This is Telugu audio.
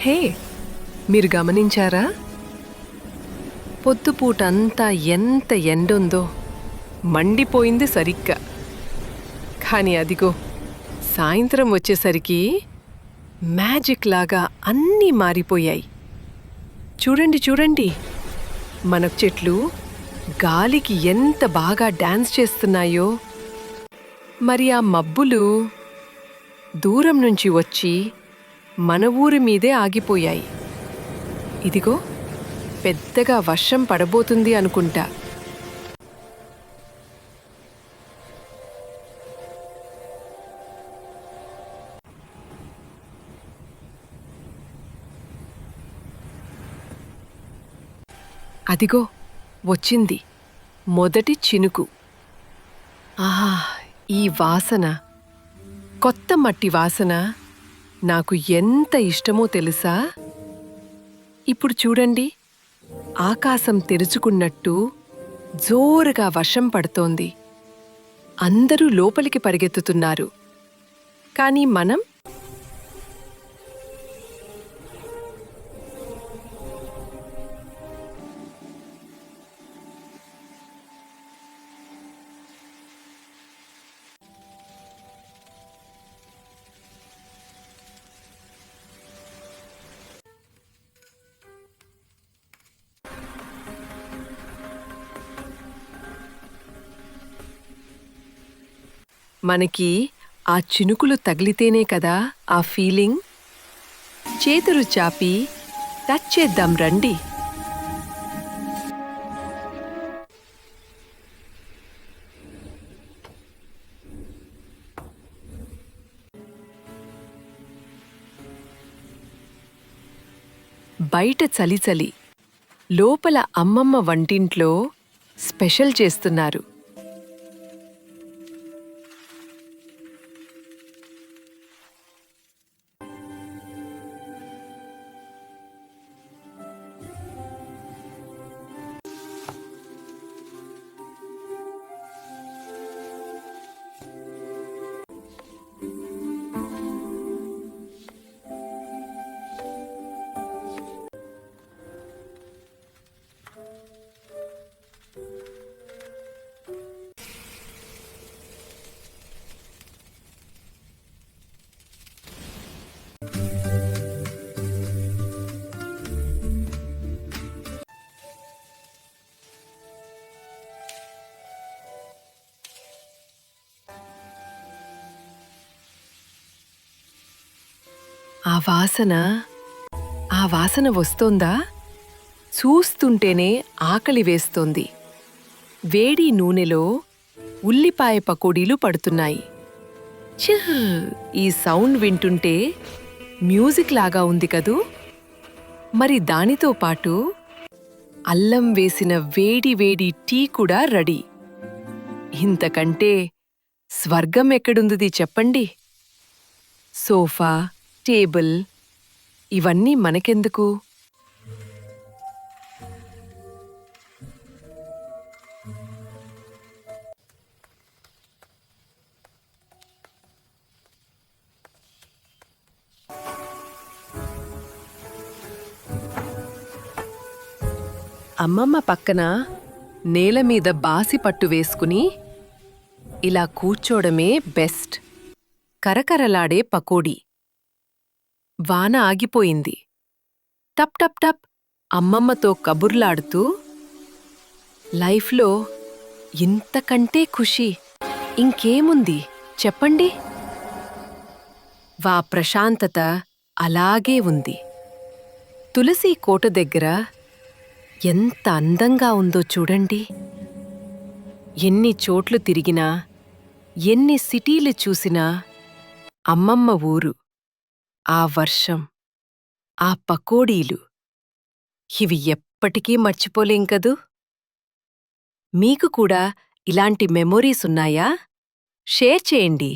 హే మీరు గమనించారా? పొద్దుపూటంతా ఎంత ఎండుందో. మండిపోయింది సరిగ్గా. కానీ అదిగో సాయంత్రం వచ్చేసరికి మ్యాజిక్ లాగా అన్నీ మారిపోయాయి. చూడండి చూడండి. మన చెట్లు గాలికి ఎంత బాగా డ్యాన్స్ చేస్తున్నాయో. మరి ఆ మబ్బులు దూరం నుంచి వచ్చి మన ఊరి మీదే ఆగిపోయాయి. ఇదిగో పెద్దగా వర్షం పడబోతుంది అనుకుంటా. అదిగో వచ్చింది. మొదటి చినుకు. ఆహా ఈ వాసన. కొత్త మట్టి వాసన. నాకు ఎంత ఇష్టమో తెలుసా? ఇప్పుడు చూడండి. ఆకాశం తెరుచుకున్నట్టు జోరుగా వర్షం పడుతోంది. అందరూ లోపలికి పరిగెత్తుతున్నారు. కానీ మనం మనకి ఆ చినుకులు తగిలితేనే కదా ఆ ఫీలింగ్? చేతులు చాపి టచ్ చేద్దాం రండి. బయట చలి చలి లోపల అమ్మమ్మ వంటింట్లో స్పెషల్ చేస్తున్నారు. ఆ వాసన ఆ వాసన వస్తోందా? చూస్తుంటేనే ఆకలి వేస్తోంది. వేడి నూనెలో ఉల్లిపాయ పకోడీలు పడుతున్నాయి. చిర్ ఈ సౌండ్ వింటుంటే మ్యూజిక్ లాగా ఉంది కదూ? మరి దానితో పాటు అల్లం వేసిన వేడి వేడి టీ కూడా రెడీ. ఇంతకంటే స్వర్గం ఎక్కడుంది చెప్పండి. Sofa table. ఇవన్నీ మనకెందుకు? అమ్మమ్మ పక్కన నేల మీద బాసి పట్టు వేసుకుని ఇలా కూర్చోడమే బెస్ట్. కరకరలాడే పకోడీ. వాన ఆగిపోయింది. టప్ టప్ టప్ అమ్మమ్మతో కబుర్లాడుతూ లైఫ్లో ఇంతకంటే ఖుషి ఇంకేముంది? చెప్పండి. వా ప్రశాంతత అలాగే ఉంది. తులసి కోట దగ్గర ఎంత అందంగా ఉందో చూడండి. ఎన్ని చోట్లు తిరిగినా ఎన్ని సిటీలు చూసినా అమ్మమ్మ ఊరు. ఆ వర్షం ఆ పకోడీలు ఇవి ఎప్పటికీ మర్చిపోలేం కదూ? మీకు కూడా ఇలాంటి మెమొరీస్ ఉన్నాయా? షేర్ చేయండి.